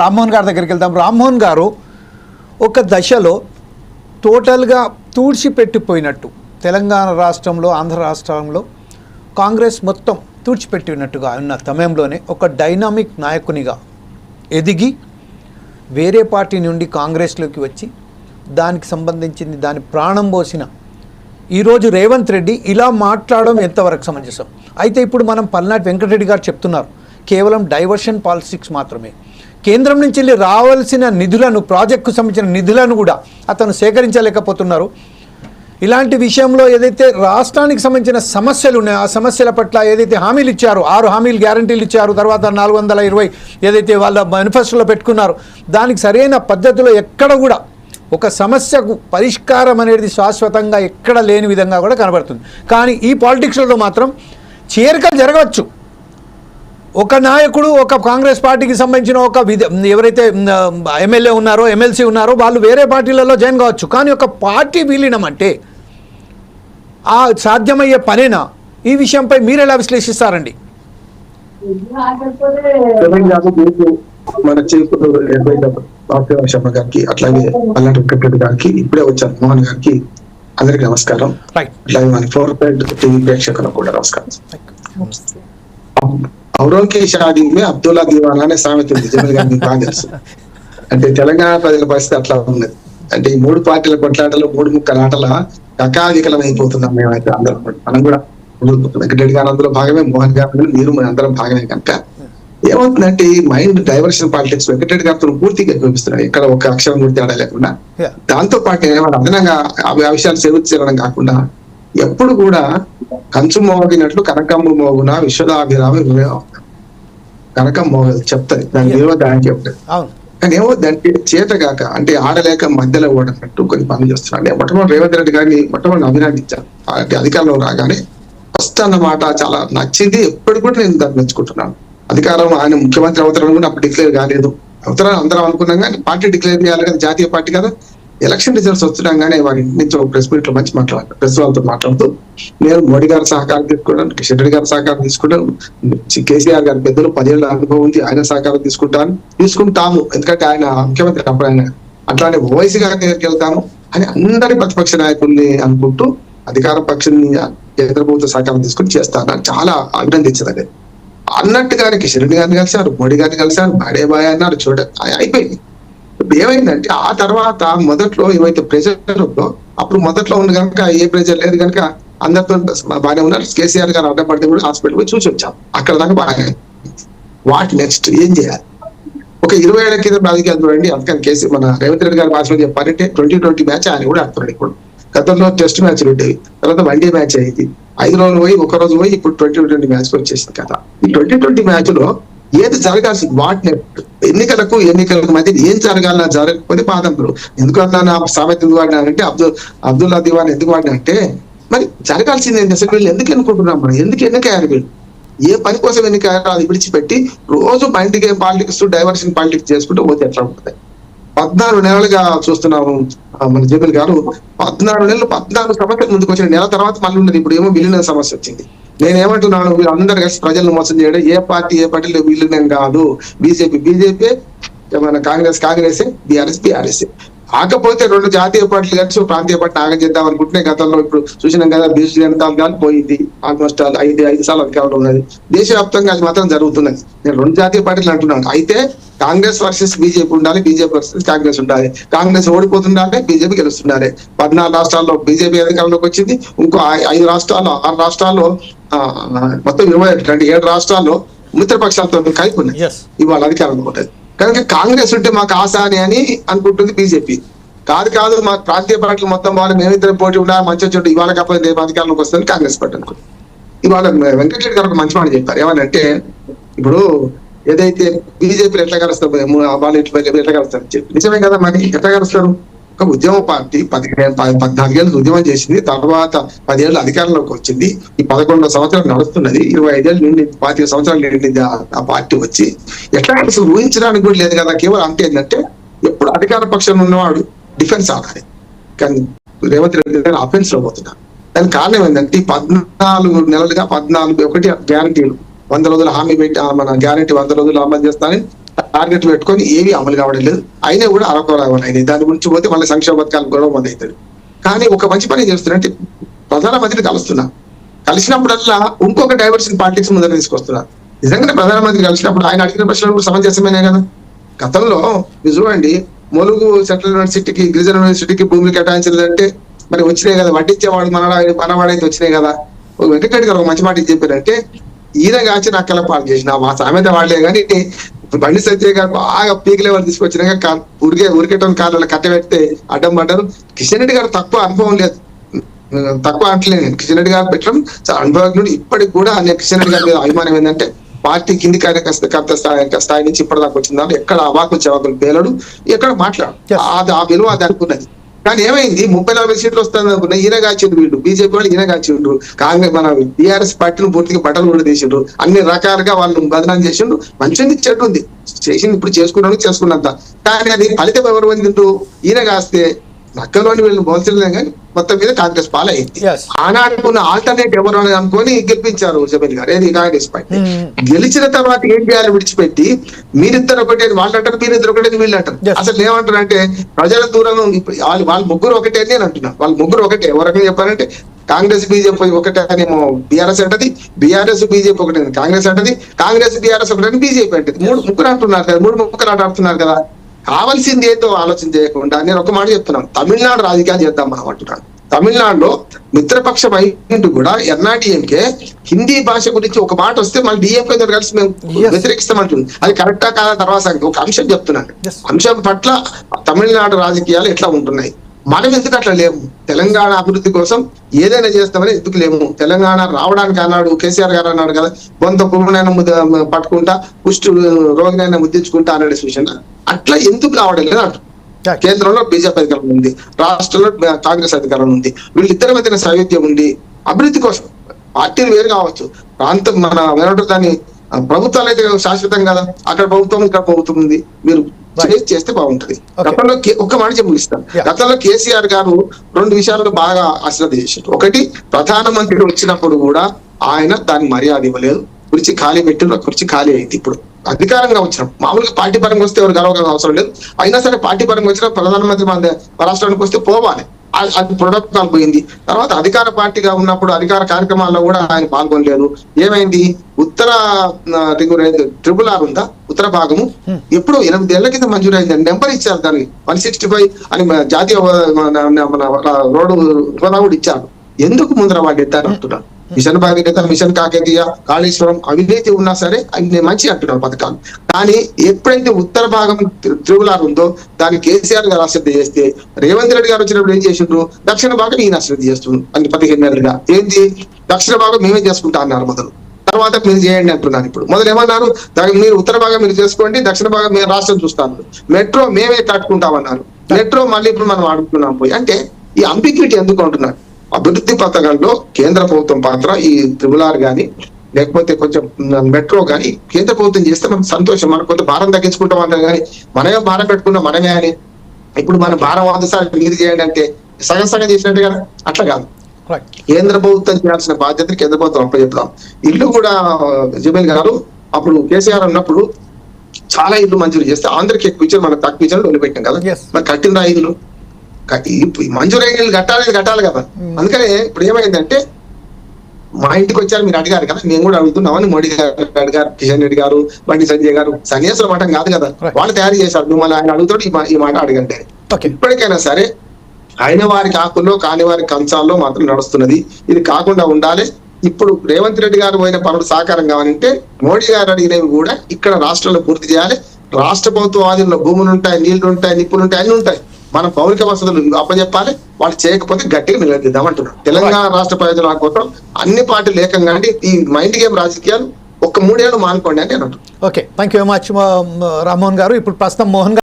రామ్మోహన్ గారి దగ్గరికి వెళ్దాం. రామ్మోహన్ గారు ఒక దశలో టోటల్గా తూడ్చిపెట్టిపోయినట్టు తెలంగాణ రాష్ట్రంలో ఆంధ్ర రాష్ట్రంలో కాంగ్రెస్ మొత్తం తూడ్చిపెట్టినట్టుగా ఉన్న సమయంలోనే ఒక డైనామిక్ నాయకునిగా ఎదిగి వేరే పార్టీ నుండి కాంగ్రెస్లోకి వచ్చి దానికి సంబంధించింది దాని ప్రాణం పోసిన ఈరోజు రేవంత్ రెడ్డి ఇలా మాట్లాడడం ఎంతవరకు సమంజసం? అయితే ఇప్పుడు మనం పల్నాటి వెంకటరెడ్డి గారు చెప్తున్నారు కేవలం డైవర్షన్ పాలిటిక్స్ మాత్రమే. కేంద్రం నుంచి వెళ్ళి రావాల్సిన నిధులను ప్రాజెక్టుకు సంబంధించిన నిధులను కూడా అతను సేకరించలేకపోతున్నారు. ఇలాంటి విషయంలో ఏదైతే రాష్ట్రానికి సంబంధించిన సమస్యలు ఉన్నాయో ఆ సమస్యల పట్ల ఏదైతే హామీలు ఇచ్చారో ఆరు హామీలు గ్యారంటీలు ఇచ్చారు తర్వాత నాలుగు వందల ఇరవై ఏదైతే వాళ్ళ మేనిఫెస్టోలో పెట్టుకున్నారో దానికి సరైన పద్ధతిలో ఎక్కడ కూడా ఒక సమస్యకు పరిష్కారం అనేది శాశ్వతంగా ఎక్కడ లేని విధంగా కూడా కనబడుతుంది. కానీ ఈ పాలిటిక్స్లో మాత్రం చేరికలు జరగవచ్చు. ఒక నాయకుడు ఒక కాంగ్రెస్ పార్టీకి సంబంధించిన ఒక విధ ఎవరైతే ఎమ్మెల్యే ఉన్నారో ఎమ్మెల్సీ ఉన్నారో వాళ్ళు వేరే పార్టీలలో జాయిన్ కావచ్చు. కానీ ఒక పార్టీ విలీనం అంటే ఆ సాధ్యమయ్యే పనేనా? ఈ విషయంపై మీరు ఎలా విశ్లేషిస్తారండి? మన చేతులు బాబు శర్మ గారికి అట్లాగే వెంకటరెడ్డి గారికి ఇప్పుడే వచ్చారు మోహన్ గారికి అందరికి నమస్కారం. అట్లాగే మన ఫ్లోర్ ప్రైడ్ టీవీ ప్రేక్షకులకు కూడా నమస్కారం. షాదీ మే అబ్దుల్లా దివానా అనే సామెత ఉంది. మీకు బాగా తెలుసు. అంటే తెలంగాణ ప్రజల పరిస్థితి అట్లా ఉన్నది. అంటే ఈ మూడు పార్టీల కొట్లాటలు మూడు ముక్కల ఆటల కకావికలం అయిపోతున్నాం మేమైతే అందరం. మనం కూడా వెంకటరెడ్డి గారు అందులో భాగమే మోహన్ గారు మీరు అందరం భాగమే కనుక. ఏమవుతుందంటే ఈ మైండ్ డైవర్షన్ పాలిటిక్స్ వెంకటరెడ్డి గారితో పూర్తిగా చూపిస్తున్నాడు ఇక్కడ ఒక అక్షరం కూడా తేడా లేకుండా. దాంతో పాటు ఏమైనా అదనంగా ఆ విషయాలు సేవించడం కాకుండా ఎప్పుడు కూడా కంచు మోగినట్లు కనకమ్మ మోగున విశ్వదాభిరామ. కనకం మోగదు చెప్తాది. దాని విలువ దానికి చెప్తాది. అవును. కానీ ఏమవుతుందంటే చేతగాక అంటే ఆడలేక మధ్యలో ఓడనట్టు కొన్ని పనులు చేస్తున్నాడు నేను మొట్టమొదటి రేవంత్ రెడ్డి గారిని మొట్టమొదటి అభినందించాను. అంటే అధికారంలో రాగానే ఫస్ట్ అన్నమాట చాలా నచ్చింది. ఎప్పటికి కూడా నేను దాన్ని మెచ్చుకుంటున్నాను. అధికారం ఆయన ముఖ్యమంత్రి అవుతారని కూడా అప్పుడు డిక్లేర్ కాలేదు. అవుతారని అందరం అనుకున్నాం కానీ పార్టీ డిక్లేర్ చేయాలి కదా జాతీయ పార్టీ కదా. ఎలక్షన్ రిజల్ట్స్ వచ్చడంగానే వారి నుంచి ఒక ప్రెస్ మీట్లో మంచి మాట్లాడారు ప్రెస్ వాళ్ళతో మాట్లాడుతూ నేను మోడీ గారి సహకారం తీసుకుంటాను కిషన్ రెడ్డి గారి సహకారం తీసుకుంటాను కేసీఆర్ గారి పెద్దలు పదేళ్ళ అనుభవం ఉంది ఆయన సహకారం తీసుకుంటాను తీసుకుంటాము. ఎందుకంటే ఆయన ముఖ్యమంత్రి అప్పుడు ఆయన అట్లానే ఓవైసీ గారి దగ్గరికి వెళ్తాము అని అందరి ప్రతిపక్ష నాయకుల్ని అనుకుంటూ అధికార పక్షాన్ని కేంద్ర ప్రభుత్వ సహకారం తీసుకుని చేస్తాను అని చాలా అభినందించింది అన్నట్టుగానే కిషన్ రెడ్డి గారిని కలిశారు మోడీ గారిని కలిశారు బాడే బాయ్ అన్నారు చూడ అయిపోయింది. ఇప్పుడు ఏమైందంటే ఆ తర్వాత మొదట్లో ఏవైతే ప్రెజర్ ఉందో అప్పుడు మొదట్లో ఉన్న కనుక ఏ ప్రెజర్ లేదు కనుక అందరితో బాగానే ఉన్నారు. కేసీఆర్ గారు అడ్డపడితే కూడా హాస్పిటల్ పోయి చూసి వచ్చాం అక్కడ దాకా బాగా వాట్ నెక్స్ట్ ఏం చేయాలి? ఒక ఇరవై ఏళ్ళ కింద రాజకీయాలు చూడండి. అందుకని కేసీ మన రేవంత్ రెడ్డి గారి భాషలో చెప్పారంటే ట్వంటీ ట్వంటీ మ్యాచ్ ఆయన కూడా ఆడుతున్నాడు ఇప్పుడు. గతంలో టెస్ట్ మ్యాచ్లు ఉండేవి. తర్వాత వన్ డే మ్యాచ్ అయ్యింది ఐదు రోజులు పోయి ఒక రోజు పోయి ఇప్పుడు ట్వంటీ ట్వంటీ మ్యాచ్ వచ్చేసింది కదా. ఈ ట్వంటీ ట్వంటీ మ్యాచ్లో ఏది జరగాల్సింది వాట్ ఎన్నికలకు ఎన్నికలకు మధ్య ఏం జరగాలన్నా జరగకపోతే పాదంపులు ఎందుకు అన్నా సామెత ఎందుకు వాడినారంటే అబ్దుల్ అబ్దుల్లా దివాన్ ఎందుకు వాడినా అంటే మరి జరగాల్సింది ఏంటి అసలు వీళ్ళు ఎందుకు ఎన్నుకుంటున్నాం మనం ఎందుకు ఎన్నికయ్యారు వీళ్ళు? ఏ పని కోసం ఎన్నికయ్యారో అది విడిచిపెట్టి రోజు బయటికి పాలిటిక్స్ డైవర్షన్ పాలిటిక్స్ చేసుకుంటూ పోతే ఎట్లా ఉంటుంది? పద్నాలుగు నెలలుగా చూస్తున్నాము మన జబిల్ గారు. పద్నాలుగు నెలలు పద్నాలుగు సమస్యలు ముందుకు వచ్చిన నెల తర్వాత మళ్ళీ ఉన్నది. ఇప్పుడు ఏమో విలీన సమస్య వచ్చింది. నేనేమంటున్నాను వీళ్ళందరూ కలిసి ప్రజలను మోసం చేయడం ఏ పార్టీ ఏ పార్టీలో నేను కాదు. బీజేపీ బీజేపీ మన కాంగ్రెస్ కాంగ్రెస్ బీఆర్ఎస్ బీఆర్ఎస్. కాకపోతే రెండు జాతీయ పార్టీలు కలిసి ప్రాంతీయ పార్టీ ఆగం చేద్దాం అనుకుంటే గతంలో ఇప్పుడు చూసినాం కదా బీజేపీ జనతా కానీ పోయింది. ఆల్మోస్ట్ ఐదు ఐదు సార్లు అధికారంలో ఉన్నది. దేశవ్యాప్తంగా అది మాత్రం జరుగుతున్నది. నేను రెండు జాతీయ పార్టీలు అంటున్నాను. అయితే కాంగ్రెస్ వర్సెస్ బీజేపీ ఉండాలి బీజేపీ వర్సెస్ కాంగ్రెస్ ఉండాలి. కాంగ్రెస్ ఓడిపోతుండాలి బీజేపీ గెలుస్తుండాలి. పద్నాలుగు రాష్ట్రాల్లో బీజేపీ అధికారంలోకి వచ్చింది. ఇంకో ఐదు రాష్ట్రాల్లో ఆరు రాష్ట్రాల్లో మొత్తం ఇరవై ఒకటి ఏడు రాష్ట్రాల్లో మిత్రపక్షాలతో కలిపి ఉన్నాయి ఇవాళ అధికారంలో ఉంటుంది కనుక కాంగ్రెస్ ఉంటే మాకు ఆశ అని అని అనుకుంటుంది బీజేపీ. కాదు కాదు మా ప్రాంతీయ పార్టీలు మొత్తం వాళ్ళు మేమిద్దరం పోటీ ఉండాలి మంచి చెడు ఇవాళ కాకపోతే రేపు అధికారంలోకి వస్తుంది కాంగ్రెస్ పార్టీ అనుకుంది ఇవాళ వెంకటరెడ్డి గారు ఒక మంచి మాట చెప్పారు. ఏమనంటే ఇప్పుడు ఏదైతే బీజేపీ ఎట్లా కలుస్తారు వాళ్ళు ఎట్లా ఎట్లా కలుస్తారు నిజమే కదా మరి? ఎట్లా కలుస్తారు? ఒక ఉద్యమ పార్టీ పదిహేను పద్నాలుగేళ్ళు ఉద్యమం చేసింది తర్వాత పదేళ్ళు అధికారంలోకి వచ్చింది. ఈ పదకొండు సంవత్సరాలు నడుస్తున్నది. ఇరవై ఐదేళ్ళు నిండి పాతిక సంవత్సరాలు నిండింది ఆ- పార్టీ వచ్చి ఎట్లా అసలు ఊహించడానికి కూడా లేదు కదా. కేవలం అంటే ఏంటంటే ఎప్పుడు అధికార పక్షంలో ఉన్నవాడు డిఫెన్స్ ఆడాలి కానీ రేవంత్ రెడ్డి గారు అఫెన్స్లో పోతున్నారు. దానికి కారణం ఏంటంటే పద్నాలుగు నెలలుగా పద్నాలుగు ఒకటి గ్యారంటీలు. వంద రోజులు హామీ పెట్టి మన గ్యారంటీ వంద రోజులు అమలు చేస్తానని టార్గెట్ పెట్టుకొని ఏవి అమలు కావడం లేదు. అయినా కూడా అరకొరవని అయినాయి. దాని గురించి పోతే మళ్ళీ సంక్షేమ పథకాలు గొడవ మొదలవుతుంది కానీ ఒక మంచి పని చేస్తున్నట్టే ప్రధానమంత్రిని కలుస్తున్నా. కలిసినప్పుడల్లా ఇంకొక డైవర్షన్ పాలిటిక్స్ ముందర తీసుకొస్తున్నా. నిజంగానే ప్రధానమంత్రి కలిసినప్పుడు ఆయన అడిగిన ప్రశ్నలు కూడా సమంజసమేనే కదా. గతంలో మీరు చూడండి ములుగు సెంట్రల్ యూనివర్సిటీకి గిరిజన యూనివర్సిటీకి భూములు కేటాయించలేదంటే మరి వచ్చినాయి కదా. వడ్డించేవాడు మన మనవాడైతే వచ్చినాయి కదా. ఒక వెంకటరెడ్డి గారు ఒక మంచి మాట చెప్పారంటే ఈయన కాచి నక్కల పాలు చేసిన మా సామెత వాడలే కానీ బండి సత్య గారు బాగా పీక్ లెవెల్ తీసుకొచ్చినాక ఉరికే ఉరికేటం కాలంలో కట్టబెడితే అడ్డం పడ్డారు. కిషన్ రెడ్డి గారు తక్కువ అనుభవం లేదు. తక్కువ అంటలేదు నేను. కిషన్ రెడ్డి గారు పెట్టడం చాలా అనుభవజ్ఞుడు ఇప్పటికి కూడా ఆయన కిషన్ రెడ్డి గారి మీద అభిమానం ఏంటంటే పార్టీ కింది కార్యకర్త స్థాయి స్థాయి నుంచి ఇప్పటిదాకా వచ్చిందా ఎక్కడ అవాకులు చవాకులు పేలడు ఎక్కడ మాట్లాడు. ఆ విలువ అది అనుకున్నది. కానీ ఏమైంది? ముప్పై నలభై సీట్లు వస్తుంది అనుకున్నా ఈయన కాచిండు వీళ్ళు. బీజేపీ వాళ్ళు ఈయన కాచిండు. కాంగ్రెస్ మన టీఆర్ఎస్ పార్టీని పూర్తిగా బట్టలు కూడా తీసిండ్రు. అన్ని రకాలుగా వాళ్ళు బదనాం చేసిండు మంచిది చెడు ఉంది చేసింది ఇప్పుడు చేసుకున్నాను చేసుకున్నంత. కానీ అది ఫలితం ఎవరు పొందిండ్రు? ఈయన కాస్తే నక్కలోని వీళ్ళు పోల్చలే కానీ మొత్తం మీద కాంగ్రెస్ పాలైంది. Yes. ఆనాడుకున్న ఆల్టర్నేట్ ఎవరు అని అనుకొని గెలిపించారు జమీల్ గారు. ఏది కాంగ్రెస్ పార్టీ Hmm. గెలిచిన తర్వాత ఏం చేయాలి విడిచిపెట్టి? మీరిద్దరు ఒకటే వాళ్ళు అంటారు మీరిద్దరు ఒకటే వీళ్ళు అంటారు. అసలు ఏమంటారు అంటే ప్రజల దూరం వాళ్ళు వాళ్ళ ముగ్గురు ఒకటే అని నేను అంటున్నా. వాళ్ళ ముగ్గురు ఒకటే. ఎవరకని చెప్పారంటే కాంగ్రెస్ బీజేపీ ఒకటే అనేమో బీఆర్ఎస్ అంటది బీఆర్ఎస్ బీజేపీ ఒకటే కాంగ్రెస్ అంటది కాంగ్రెస్ బీఆర్ఎస్ ఒకటే అని బీజేపీ అంటది. మూడు ముగ్గురు అంటున్నారు కదా మూడు ముగ్గురు ఆట ఆడుతున్నారు కదా. కావాల్సింది ఏంటో ఆలోచన చేయకుండా నేను ఒక మాట చెప్తున్నాను తమిళనాడు రాజకీయాలు చేద్దాం మనం అంటున్నాను తమిళనాడులో మిత్రపక్షం అయింటూ కూడా ఎన్ఆర్డీఎంకే హిందీ భాష గురించి ఒక మాట వస్తే మళ్ళీ డిఎంకే తో కలిసి మేము. వ్యతిరేకిస్తామంటుంది అది కరెక్టా కాదా తర్వాత. ఒక అంశం చెప్తున్నాను. అంశం పట్ల తమిళనాడు రాజకీయాలు ఎట్లా ఉంటున్నాయి మనం ఎందుకు అట్లా లేము? తెలంగాణ అభివృద్ధి కోసం ఏదైనా చేస్తామని ఎందుకు లేము? తెలంగాణ రావడానికి అన్నాడు కేసీఆర్ గారు అన్నాడు కదా పువ్వునైనా ముద్ద పట్టుకుంటా కుష్టు రోగినైనా ముద్దించుకుంటా అన్నాడు సూచన అట్లా ఎందుకు రావడం లేదు. కేంద్రంలో బీజేపీ అధికారం ఉంది రాష్ట్రంలో కాంగ్రెస్ అధికారం ఉంది వీళ్ళిద్దరి మధ్యన సైవిధ్యం ఉంది అభివృద్ధి కోసం. పార్టీలు వేరు కావచ్చు. ప్రాంతం మన ఏమంటారు దాన్ని ప్రభుత్వాలు అయితే శాశ్వతం కదా. అక్కడ ప్రభుత్వం ఇక్కడ ప్రభుత్వం ఉంది. మీరు చేస్తే బాగుంటది. గతంలో కే- ఒక్క మాట చెప్పి ముగిస్తాను Yeah. గతంలో కేసీఆర్ గారు రెండు విషయాలను బాగా అశ్రద్ధ చేశారు. ఒకటి ప్రధానమంత్రి వచ్చినప్పుడు కూడా ఆయన దానికి మర్యాద ఇవ్వలేదు. కుర్చీ ఖాళీ పెట్టిన కుర్చీ ఖాళీ అయింది ఇప్పుడు. అధికారంగా వచ్చినాం. మామూలుగా పార్టీ పరంగా వస్తే ఎవరు గర్వకారం అవసరం లేదు. అయినా సరే పార్టీ పరంగా వచ్చిన ప్రధానమంత్రి మన రాష్ట్రానికి వస్తే పోవాలి. అది ప్రోటోకాల్ పోయింది. తర్వాత అధికార పార్టీగా ఉన్నప్పుడు అధికార కార్యక్రమాల్లో కూడా ఆయన పాల్గొనలేదు. ఏమైంది? ఉత్తర ట్రిపుల్ ఆర్ ఉందా? ఉత్తర భాగము. ఎప్పుడు ఎనిమిది ఏళ్ళ కింద మంజూరైంది. నెంబర్ ఇచ్చారు దానికి. వన్ సిక్స్టీ ఫైవ్ అని జాతీయ రోడ్డు కూడా ఇచ్చారు. ఎందుకు ముందర వాళ్ళు ఎత్తారు అంటున్నారు మిషన్ భాగీరథ మిషన్ కాకతీయ కాళేశ్వరం అవినీతి ఉన్నా సరే అన్ని మంచి అంటున్నారు పథకాలు. కానీ ఎప్పుడైతే ఉత్తర భాగం త్రిపులార్ ఉందో దాన్ని కేసీఆర్ గారు అశ్రద్ధ చేస్తే రేవంత్ రెడ్డి గారు వచ్చినప్పుడు ఏం చేసిండ్రు? దక్షిణ భాగం ఈయన అశ్రద్ధ చేస్తుండ్రు అన్ని పదిహేను నెలలుగా ఏంది? దక్షిణ భాగం మేమే చేసుకుంటా అన్నారు మొదలు. తర్వాత మీరు చేయండి అంటున్నారు ఇప్పుడు. మొదలు ఏమన్నారు? మీరు ఉత్తర భాగం మీరు చేసుకోండి దక్షిణ భాగం మీరు రాష్ట్రం చూస్తాను. మెట్రో మేమే కట్టుకుంటామన్నారు. మెట్రో మళ్ళీ ఇప్పుడు మనం ఆడుకున్నాం పోయి. అంటే ఈ అంబిక్విటీ ఎందుకు అంటున్నారు? అభివృద్ధి పథకాల్లో కేంద్ర ప్రభుత్వం పాత్ర ఈ త్రిబులార్ గాని లేకపోతే కొంచెం మెట్రో గాని కేంద్ర ప్రభుత్వం చేస్తే మనం సంతోషం. మనం కొంత భారం తగ్గించుకుంటాం అంటారు కానీ మనమే భారం పెట్టుకున్నాం మనమే అని. ఇప్పుడు మన భారం వంద సార్లు మీరు చేయండి అంటే సగం సగం చేసినట్టు కదా? అట్లా కాదు. కేంద్ర ప్రభుత్వం చేయాల్సిన బాధ్యతని కేంద్ర ప్రభుత్వం అప్పచెప్తాం. ఇల్లు కూడా జమీల్ గారు అప్పుడు కేసీఆర్ ఉన్నప్పుడు చాలా ఇల్లు మంజూరు చేస్తే ఆంధ్రకి ఎక్కువ ఇచ్చారు మనకు తక్కువ ఇచ్చారు వదిలిపెట్టాం కదా. మరి కట్టిన ఇల్లు? కట్టి ఇప్పుడు ఈ మంజూరు అయిన ఇల్లు కట్టాలి కట్టాలి కదా. అందుకనే ఇప్పుడు ఏమైందంటే మా ఇంటికి వచ్చారు మీరు అడిగారు కదా మేము కూడా అడుగుతున్నామని మోడీ గారు అడిగారు కిషన్ రెడ్డి గారు బండి సంజయ్ గారు సన్యాసుల మఠం కాదు కదా. వాళ్ళు తయారు చేశారు మిమ్మల్ని ఆయన అడుగుతాడు ఈ మాట అడగంటే. ఇప్పటికైనా సరే అయిన వారి కాకుల్లో కాని వారి కంచాల్లో మాత్రం నడుస్తున్నది. ఇది కాకుండా ఉండాలి. ఇప్పుడు రేవంత్ రెడ్డి గారు పోయిన పనులు సాకారం కావాలంటే మోడీ గారు అడిగినవి కూడా ఇక్కడ రాష్ట్రంలో పూర్తి చేయాలి. రాష్ట్ర ప్రభుత్వ ఆధీనంలో భూములు ఉంటాయి నీళ్ళు ఉంటాయి నిప్పులు ఉంటాయి అన్ని ఉంటాయి. మనం పౌరిక వసతులు అప్పచెప్పాలి. వాళ్ళు చేయకపోతే గట్టిగా నిలదీద్దాం అంటున్నాం తెలంగాణ రాష్ట్ర ప్రయోజనాల కోసం అన్ని పార్టీలు ఏకంగా అంటే ఈ మైండ్ గేమ్ రాజకీయాలు ఒక మూడేళ్ళు మానుకోండి అని నేను okay thank you very much Rammohan గారు. ఇప్పుడు ప్రస్తుతం మోహన్